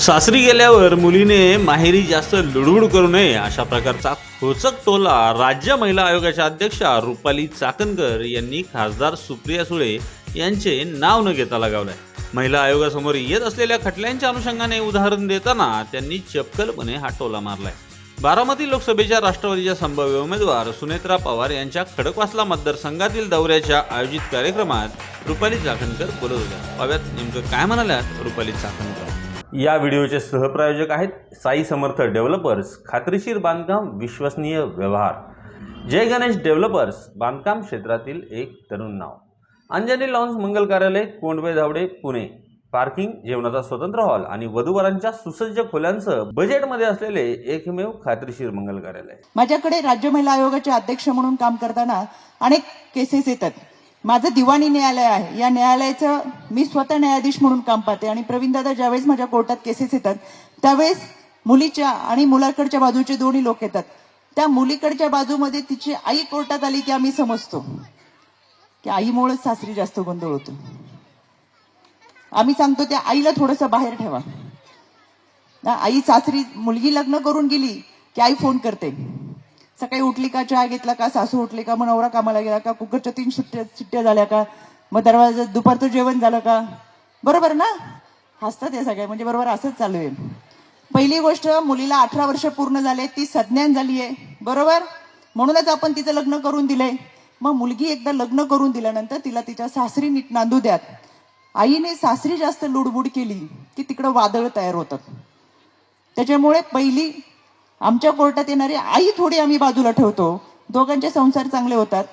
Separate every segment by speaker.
Speaker 1: सासरी गेल्यावर मुलीने माहेरी जास्त लुडबुड करू नये अशा प्रकारचा खोचक टोला राज्य महिला आयोगाच्या अध्यक्षा रुपाली चाकणकर यांनी खासदार सुप्रिया सुळे यांचे नाव न घेता लगावलंय. महिला आयोगासमोर येत असलेल्या खटल्यांच्या अनुषंगाने उदाहरण देताना त्यांनी चपकलपणे हा टोला मारलाय. बारामती लोकसभेच्या राष्ट्रवादीच्या संभाव्य उमेदवार सुनेत्रा पवार यांच्या खडकवासला मतदारसंघातील दौऱ्याच्या आयोजित कार्यक्रमात रुपाली चाकणकर बोलत होत्या. पाव्यात नेमकं काय म्हणाल्यात रुपाली चाकणकर? या व्हिडिओचे सहप्रायोजक आहेत साई समर्थ डेव्हलपर्स खात्रीशीर बांधकाम विश्वसनीय व्यवहार. जय गणेश डेव्हलपर्स बांधकाम क्षेत्रातील एक तरुण नाव. अंजनी लॉन्स मंगल कार्यालय कोंडवे धावडे पुणे. पार्किंग जेवणाचा स्वतंत्र हॉल आणि वधूवरांच्या सुसज्ज खोल्यांसह बजेटमध्ये असलेले एकमेव खात्रीशीर मंगल कार्यालय.
Speaker 2: माझ्याकडे राज्य महिला आयोगाचे अध्यक्ष म्हणून काम करताना अनेक केसेस येतात. माझं दिवाणी न्यायालय आहे. या न्यायालयाचं मी स्वतः न्यायाधीश म्हणून काम पाहते आणि प्रवीण दादा ज्यावेळेस माझ्या कोर्टात केसेस येतात त्यावेळेस मुलीच्या आणि मुलाकडच्या बाजूचे दोन्ही लोक येतात. त्या मुलीकडच्या बाजूमध्ये तिची आई कोर्टात आली की आम्ही समजतो. की आईमुळेच सासरी जास्त गोंधळ होतो. आम्ही सांगतो त्या आईला थोडंसं बाहेर ठेवा. ना आई सासरी मुलगी लग्न करून गेली की आई फोन करते. सकाळी उठली का चहा घेतला का सासू उठली का मग नवरा कामाला गेला का कुकरच्या तीन सुट्ट्या सुट्ट्या झाल्या का मग दरवाजा दुपारचं जेवण झालं का? बरोबर ना? हसतात या सगळ्या म्हणजे बरोबर असंच चालू आहे. पहिली गोष्ट मुलीला अठरा वर्ष पूर्ण झाले ती सज्ञान झाली आहे बरोबर? म्हणूनच आपण तिचं लग्न करून दिलंय. मग मुलगी एकदा लग्न करून दिल्यानंतर तिला तिच्या सासरी नीट नांदू द्यात. आईने सासरी जास्त लुडबुड केली की तिकडं वादळ तयार होतात त्याच्यामुळे पहिली आमच्या कोर्टात येणारी आई थोडी आम्ही बाजूला ठेवतो. दोघांचे संसार चांगले होतात.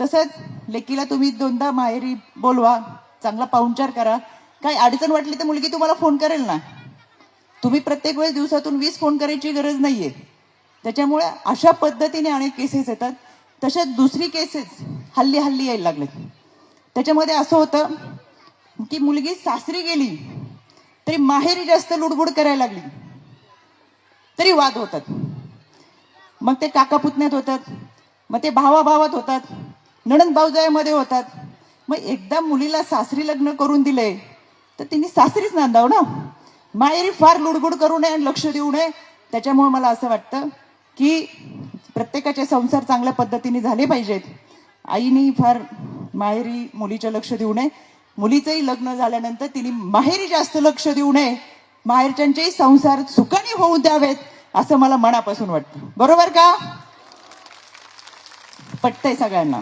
Speaker 2: तसंच लेकीला तुम्ही दोनदा माहेरी बोलवा चांगला पाहुणचार करा. काही अडचण वाटली तर मुलगी तुम्हाला फोन करेल ना. तुम्ही प्रत्येक वेळेस दिवसातून वीस फोन करायची गरज नाहीये. त्याच्यामुळे अशा पद्धतीने अनेक केसेस येतात. तशा दुसरी केसेस हल्ली हल्ली यायला लागले त्याच्यामध्ये असं होतं की मुलगी सासरी गेली तरी माहेरी जास्त लुडबुड करायला लागली. तरी वाद होतात. मग ते काका पुतण्यात होतात. मग ते भावाभावात होतात. नणंद भाऊजायामध्ये होतात. मग एकदा मुलीला सासरी लग्न करून दिले तर तिने सासरीच नांदाव ना? माहेरी फार लुडगुड करू नये आणि लक्ष देऊ नये. त्याच्यामुळे मला असं वाटतं की प्रत्येकाचे संसार चांगल्या पद्धतीने झाले पाहिजेत. आईने फार माहेरी मुलीचं लक्ष देऊ नये. मुलीचंही लग्न झाल्यानंतर तिने माहेरी जास्त लक्ष देऊ नये. माहेरच्यांचेही संसार सुखाने होऊ द्यावेत असं मला मनापासून वाटतं. बरोबर का? पटतंय सगळ्यांना.